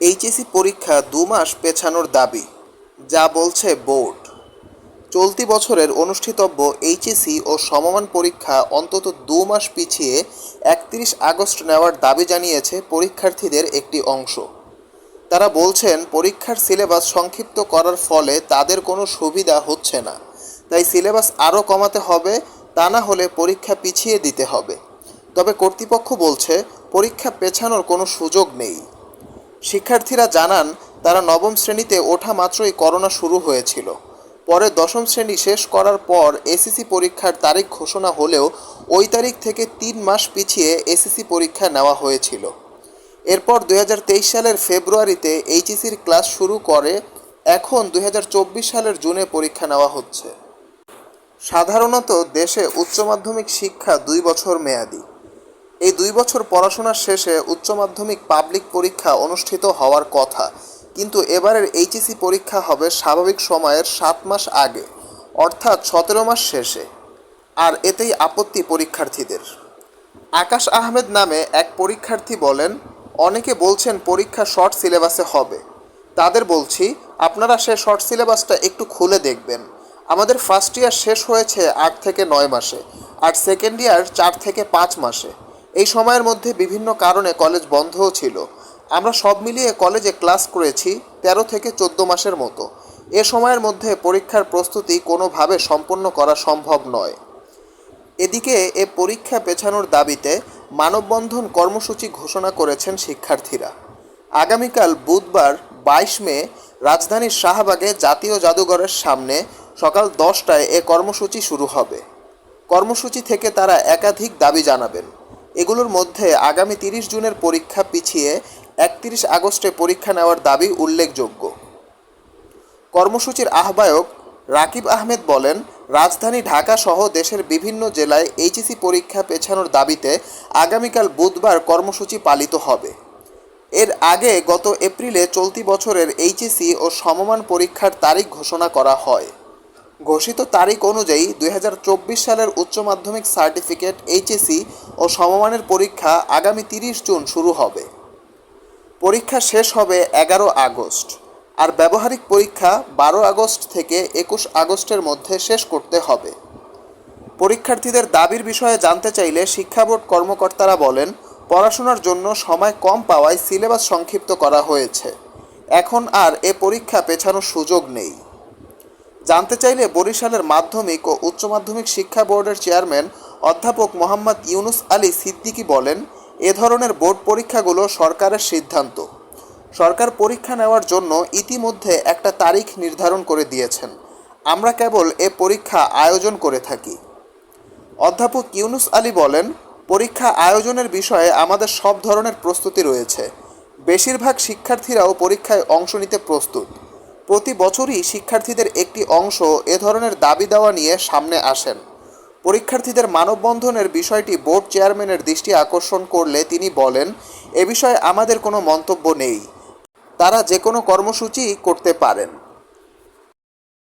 HSC পরীক্ষা দু মাস পেছানোর দাবি, যা বলছে বোর্ড। চলতি বছরের অনুষ্ঠিতব্য এইচএসি ও সমমান পরীক্ষা অন্তত দু মাস পিছিয়ে একত্রিশ আগস্ট নেওয়ার দাবি জানিয়েছে পরীক্ষার্থীদের একটি অংশ। তারা বলছেন, পরীক্ষার সিলেবাস সংক্ষিপ্ত করার ফলে তাদের কোনো সুবিধা হচ্ছে না। তাই সিলেবাস আরও কমাতে হবে, তা না হলে পরীক্ষা পিছিয়ে দিতে হবে। তবে কর্তৃপক্ষ বলছে, পরীক্ষা পেছানোর কোনো সুযোগ নেই। শিক্ষার্থীরা জানান, তারা নবম শ্রেণীতে ওঠা মাত্রই করোনা শুরু হয়েছিল। পরে দশম শ্রেণি শেষ করার পর এসএসসি পরীক্ষার তারিখ ঘোষণা হলেও ওই তারিখ থেকে তিন মাস পিছিয়ে এসএসসি পরীক্ষা নেওয়া হয়েছিল। এরপর দু হাজার তেইশ সালের ফেব্রুয়ারিতে এইচএসির ক্লাস শুরু করে, এখন দু হাজার চব্বিশ সালের জুনে পরীক্ষা নেওয়া হচ্ছে। সাধারণত দেশে উচ্চ মাধ্যমিক শিক্ষা দুই বছর মেয়াদি। এই দুই বছর পড়াশোনার শেষে উচ্চ মাধ্যমিক পাবলিক পরীক্ষা অনুষ্ঠিত হওয়ার কথা। কিন্তু এবারের এইচএসি পরীক্ষা হবে স্বাভাবিক সময়ের সাত মাস আগে, অর্থাৎ সতেরো মাস শেষে। আর এতেই আপত্তি পরীক্ষার্থীদের। আকাশ আহমেদ নামে এক পরীক্ষার্থী বলেন, অনেকে বলছেন পরীক্ষা শর্ট সিলেবাসে হবে। তাদের বলছি, আপনারা সে শর্ট সিলেবাসটা একটু খুলে দেখবেন। আমাদের ফার্স্ট ইয়ার শেষ হয়েছে আট থেকে নয় মাসে, আর সেকেন্ড ইয়ার চার থেকে পাঁচ মাসে। এই সময়ের মধ্যে বিভিন্ন কারণে কলেজ বন্ধও ছিল। আমরা সব মিলিয়ে কলেজে ক্লাস করেছি তেরো থেকে চোদ্দ মাসের মতো। এ সময়ের মধ্যে পরীক্ষার প্রস্তুতি কোনোভাবে সম্পন্ন করা সম্ভব নয়। এদিকে এ পরীক্ষা পেছানোর দাবিতে মানববন্ধন কর্মসূচি ঘোষণা করেছেন শিক্ষার্থীরা। আগামীকাল বুধবার বাইশ মে রাজধানীর শাহবাগে জাতীয় জাদুঘরের সামনে সকাল দশটায় এ কর্মসূচি শুরু হবে। কর্মসূচি থেকে তারা একাধিক দাবি জানাবেন। এগুলোর মধ্যে আগামী তিরিশ জুনের পরীক্ষা পিছিয়ে একত্রিশ আগস্টে পরীক্ষা নেওয়ার দাবি উল্লেখযোগ্য। কর্মসূচির আহ্বায়ক রাকিব আহমেদ বলেন, রাজধানী ঢাকা সহ দেশের বিভিন্ন জেলায় এইচএসি পরীক্ষা পেছানোর দাবিতে আগামীকাল বুধবার কর্মসূচি পালিত হবে। এর আগে গত এপ্রিলে চলতি বছরের এইচএসি ও সমমান পরীক্ষার তারিখ ঘোষণা করা হয়। ঘোষিত তারিখ অনুযায়ী দু হাজার চব্বিশ সালের উচ্চ মাধ্যমিক সার্টিফিকেট এইচএসি ও সমমানের পরীক্ষা আগামী তিরিশ জুন শুরু হবে। পরীক্ষা শেষ হবে এগারো আগস্ট। আর ব্যবহারিক পরীক্ষা বারো আগস্ট থেকে একুশ আগস্টের মধ্যে শেষ করতে হবে। পরীক্ষার্থীদের দাবির বিষয়ে জানতে চাইলে শিক্ষা বোর্ড কর্মকর্তারা বলেন, পড়াশোনার জন্য সময় কম পাওয়ায় সিলেবাস সংক্ষিপ্ত করা হয়েছে। এখন আর এ পরীক্ষা পেছানোর সুযোগ নেই। জানতে চাইলে বরিশালের মাধ্যমিক ও উচ্চ মাধ্যমিক শিক্ষা বোর্ডের চেয়ারম্যান অধ্যাপক মোহাম্মদ ইউনুস আলী সিদ্দিকী বলেন, এ ধরনের বোর্ড পরীক্ষাগুলো সরকারের সিদ্ধান্ত। সরকার পরীক্ষা নেওয়ার জন্য ইতিমধ্যে একটা তারিখ নির্ধারণ করে দিয়েছেন। আমরা কেবল এ পরীক্ষা আয়োজন করে থাকি। অধ্যাপক ইউনুস আলী বলেন, পরীক্ষা আয়োজনের বিষয়ে আমাদের সব ধরনের প্রস্তুতি রয়েছে। বেশিরভাগ শিক্ষার্থীরাও পরীক্ষায় অংশ নিতে প্রস্তুত। প্রতি বছরই শিক্ষার্থীদের একটি অংশ এ ধরনের দাবি দেওয়া নিয়ে সামনে আসেন। পরীক্ষার্থীদের মানববন্ধনের বিষয়টি বোর্ড চেয়ারম্যানের দৃষ্টি আকর্ষণ করলে তিনি বলেন, এ বিষয়ে আমাদের কোনো মন্তব্য নেই। তারা যে কোনো কর্মসূচি করতে পারেন।